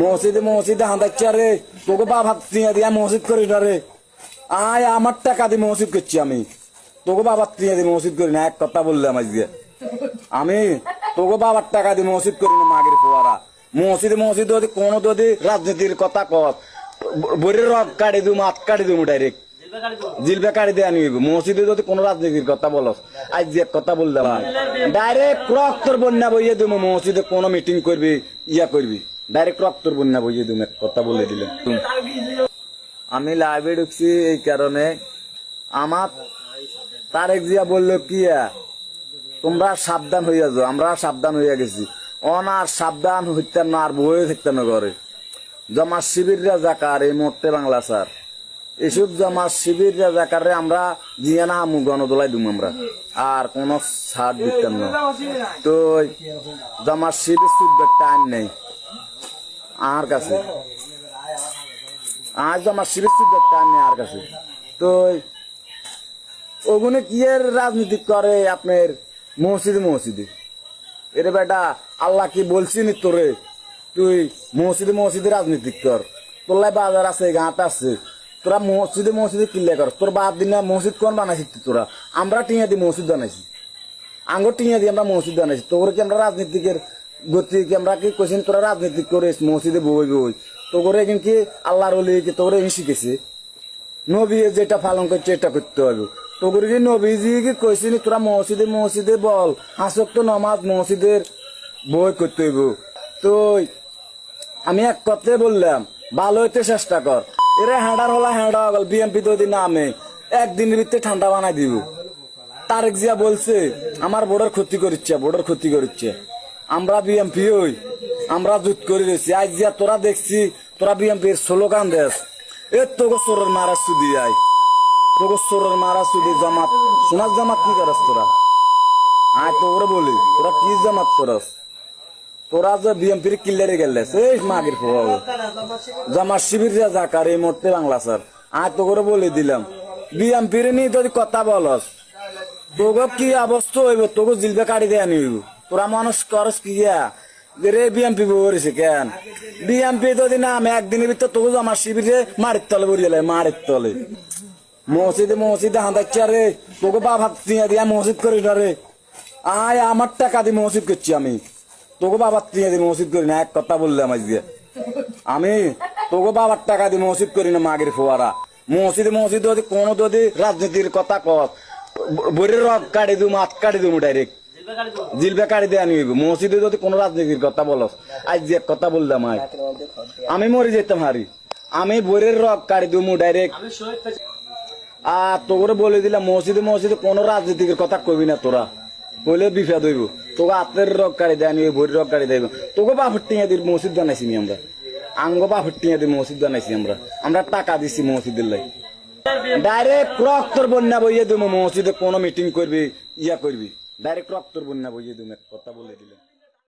মসজিদে মসজিদে হাঁদাচ্ছি আরে। তোকে বাপ হাত দিয়ে দিয়া মসজিদ করি না রে। আয়, আমার টাকা দিয়ে মসজিদ করছি আমি। তোকে বাবার দিয়ে দিয়ে মসজিদ করি না, এক কথা বললাম আজকে। আমি তোকে বাবার টাকা দিয়ে মসজিদ করি না, মাগের ফোয়ারা। মসজিদে মসজিদ যদি, কোনো যদি রাজনীতির কথা কত বইয়ের রক কাটি দিম হাত কাটি দিম ডাইরেক্ট জিলবে কাটি দিয়ে আনি মসজিদে যদি কোনো রাজনীতির কথা বলস আজ যে কথা বললাম। ডাইরেক্ট রক্তর বন্যা বইয়ে দিম মসজিদে কোনো মিটিং করবি, ইয়া করবি। ডাইরেক্ট রক্তর বন্যা দিম এক কথা বলে দিলাম আমি লাইভে ঢুকছি এই কারণে। আমার তারেক জিয়া বলল কি তোমরা সাবধান হইয়া যাও, আমরা সাবধান হইয়া গেছি। অনার সাবধান হইতেন না, আর বয়ে থাকতেন না ঘরে। জমা শিবিররা জাকার, এই মুহূর্তে বাংলা স্যার। এসব জমা শিবিররা জাকারে আমরা জিয়া না আমু গণদোলাই দুম আমরা। আর কোন ছাড় দিতেন না। তো জমা শিবির শুদ্ধ টাইম নেই। আর কাছে। আজ আমার শিবির টাইম নেই আর কাছে। তো ওগুনে কি এর রাজনীতি করে আপনার মসজিদে মসজিদে? এরে বেটা, আল্লাহ কি বলছি নি তোরে? তুই মসজিদে মসজিদে রাজনীতি কর। তোর লাই বাজার আছে গাঁত আছে। তোরা মসজিদে মসজিদে কিল্লে কর। তোর বাদ দিন মসজিদ কোন বানাইছিস তোরা? আমরা টিয়া দিয়ে মসজিদ বানাইছি। আঙ্গুর টিয়া দিয়ে আমরা মসজিদ বানাইছি। তোর কি আমরা রাজনীতিকের গতি আমরা কি কোশ্চিন তোরা রাজনীতি করিস, মসজিদে বই বই। তোরে কিন্তু আল্লাহর অলি কি তোরে শিখেছে? নবী যেটা পালন করছে, এটা করতে হবে। তোর কি নবীজি কি কইছিনি, তোরা মসজিদে মসজিদে বল হাসক তো নমাজ মসজিদের বই করতে হইব। তো আমি এক কথাই বললাম, ভালো হইতে চেষ্টা কর। এরা হ্যাঁডার হলা হ্যাঁডা গল বিএমপি যদি নামে। একদিনের ভিতরে ঠান্ডা বানাই দিব। তারেক জিয়া বলছে, আমার বোর্ডের ক্ষতি করছে বোর্ডের ক্ষতি করছে আমরা বিএমপি হই। আমরা জুত করে দিয়েছি। আজ জিয়া তোরা দেখছি, তোরা বিএমপির স্লোগান দেশ এ তোকে সোরের মারা সুদি আয় তোকে সোরের মারা সুদি জামাত। সোনার জামাত কি করস তোরা? আয় তো ওরে বলি, তোরা কি জামাত করস? তোরা যে বিএমপির কিল্লারে গেলে এই মাগির ফোয়াও জামাত শিবির যা জাকার এই মুহূর্তে বাংলা স্যার। আয় তো করে বলে দিলাম। বিএমপির নিয়ে যদি কথা বলস তোকে কি অবস্থা হইব? তোকে জিলবে কাটি দেয়া নিব। তোরা মানুষ করস কি রে বিএমপি বলেছে কেন? বিএমপি যদি না আমি একদিনের ভিতর তোকে আমার শিবিরে মারির তলে বরিয়ে মারির তলে। মসজিদে মসজিদে হাঁদাচ্ছি আরে, তোকে বাপ হাত দিয়ে দিয়া মসজিদ করি না রে। আয়, আমার টাকা দিয়ে মসজিদ করছি আমি। তোকে বাবার দিয়ে দিয়ে মসজিদ করি না, এক কথা বললাম আজকে। আমি তোকে বাবার টাকা দিয়ে মসজিদ করি না মাগের ফোয়ারা। মসজিদে মসজিদ যদি কোনো যদি রাজনীতির কথা কত বইয়ের রক কাটি দিম হাত কাটি দিম ডাইরেক্ট জিলবে কাটি দিয়ে আনি মসজিদে যদি কোনো রাজনীতির কথা বলস আজ যে কথা বললাম আজ আমি মরে যেতাম হারি। আমি বইয়ের রক কাটি দিম ডাইরেক্ট আর তোকে বলে দিলাম মসজিদে মসজিদে কোনো রাজনীতির কথা কবি না তোরা। বলে বিফাদ হইব তোকে হাতের রক কাড়ি দেয় নিয়ে ভরি রক কাড়ি দেব তোকে বাপের টিয়া দিয়ে মসজিদ বানাইছি আমরা। আঙ্গ বাপের টিয়া দিয়ে মসজিদ বানাইছি আমরা। আমরা টাকা দিছি মসজিদের লাই। ডাইরেক্ট রক্তর বন্যা বইয়ে দেবো মসজিদে কোনো মিটিং করবি ইয়া করবি। ডাইরেক্ট রক্তর বন্যা বুঝিয়ে দেবো কথা বলে দিলাম